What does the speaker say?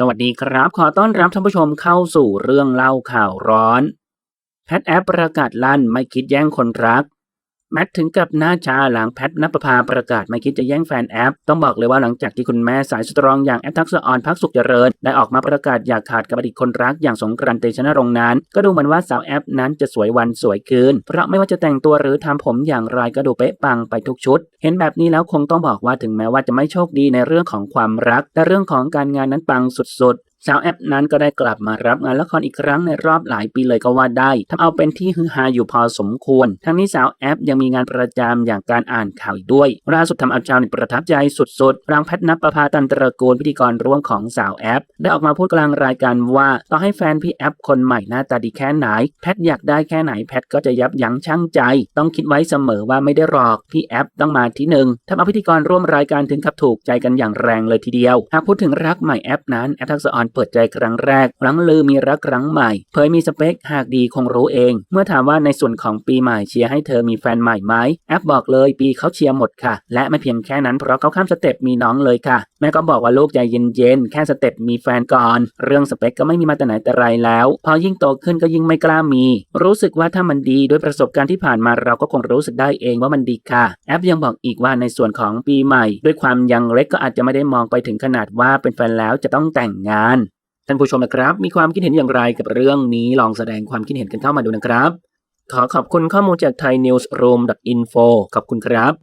สวัสดีครับ ขอต้อนรับท่านผู้ชมเข้าสู่เรื่องเล่าข่าวร้อน แพทแอปประกาศลั่นไม่คิดแย่งคนรัก แมทถึงกับหน้าชาหลังแพทนปภาประกาศไม่คิดจะแย่งแฟนแอป ต้องบอกเลยว่าหลังจากที่คุณแม่สายสตรองอย่างแอปทักษออนพักสุขเจริญ ได้ออกมาประกาศอยากขาดกับอดีตคนรักอย่างสงกรานต์เตชนรงค์นั้น ก็ดูเหมือนว่าสาวแอปนั้นจะสวยวันสวยคืน เพราะไม่ว่าจะแต่งตัวหรือทำผมอย่างไรก็ดูเป๊ะปังไปทุกชุด เห็นแบบนี้แล้วคงต้องบอกว่าถึงแม้ว่าจะไม่โชคดีในเรื่องของความรัก แต่เรื่องของการงานนั้นปังสุดๆ สาวแอปนั้นก็ได้กลับมารับงานละครอีกครั้งในรอบหลายปีเลยก็ว่าได้ทำเอาเป็นที่ฮือฮาอยู่พอสมควร ทั้งนี้สาวแอปยังมีงานประจำอย่างการอ่านข่าวอีกด้วยล่าสุดทำเอาชาวเน็ตประทับใจสุดๆรังแพทนับประพาตันตระกูลพิธีกรร่วมของสาวแอป ได้ออกมาพูดกลางรายการว่า ต่อให้แฟนพี่แอปคนใหม่หน้าตาดีแค่ไหน แพทอยากได้แค่ไหนแพทก็จะยับยั้งชั่งใจ ต้องคิดไว้เสมอว่าไม่ได้หรอกพี่แอปต้องมาที่หนึ่งทำเอาพิธีกรร่วมรายการถึงกับถูกใจกันอย่างแรงเลยทีเดียวหากพูดถึงรักใหม่แอปนั้นแอปทักษะออนเปิดใจครั้งแรกหลังลือมีรักครั้งใหม่ เผยมีสเปคหากดีคงรู้เอง เมื่อถามว่าในส่วนของปีใหม่เชียร์ให้เธอมีแฟนใหม่ไหมแอปบอกเลยปีเขาเชียร์หมดค่ะ และไม่เพียงแค่นั้นเพราะเขาข้ามสเต็ปมีน้องเลยค่ะ แม่ก็บอกว่าลูกใจเย็นๆแค่สเต็ปมีแฟนก่อน เรื่องสเปคก็ไม่มีมาแต่ไหนแต่ไรแล้ว พอยิ่งโตขึ้นก็ยิ่งไม่กล้ามี รู้สึกว่าถ้ามันดีด้วยประสบการณ์ที่ผ่านมาเราก็คงรู้สึกได้เองว่ามันดีค่ะ แอปยังบอกอีกว่าในส่วนของปีใหม่ ด้วยความยังเล็กก็อาจจะไม่ได้มองไปถึงขนาดว่าเป็นแฟนแล้วจะต้องแต่งงาน ท่านผู้ชมนะครับ มีความคิดเห็นอย่างไรกับเรื่องนี้ลองแสดงความคิดเห็นกันเข้ามาดูนะครับ ขอขอบคุณข้อมูลจาก thainewsroom.info ขอบคุณครับ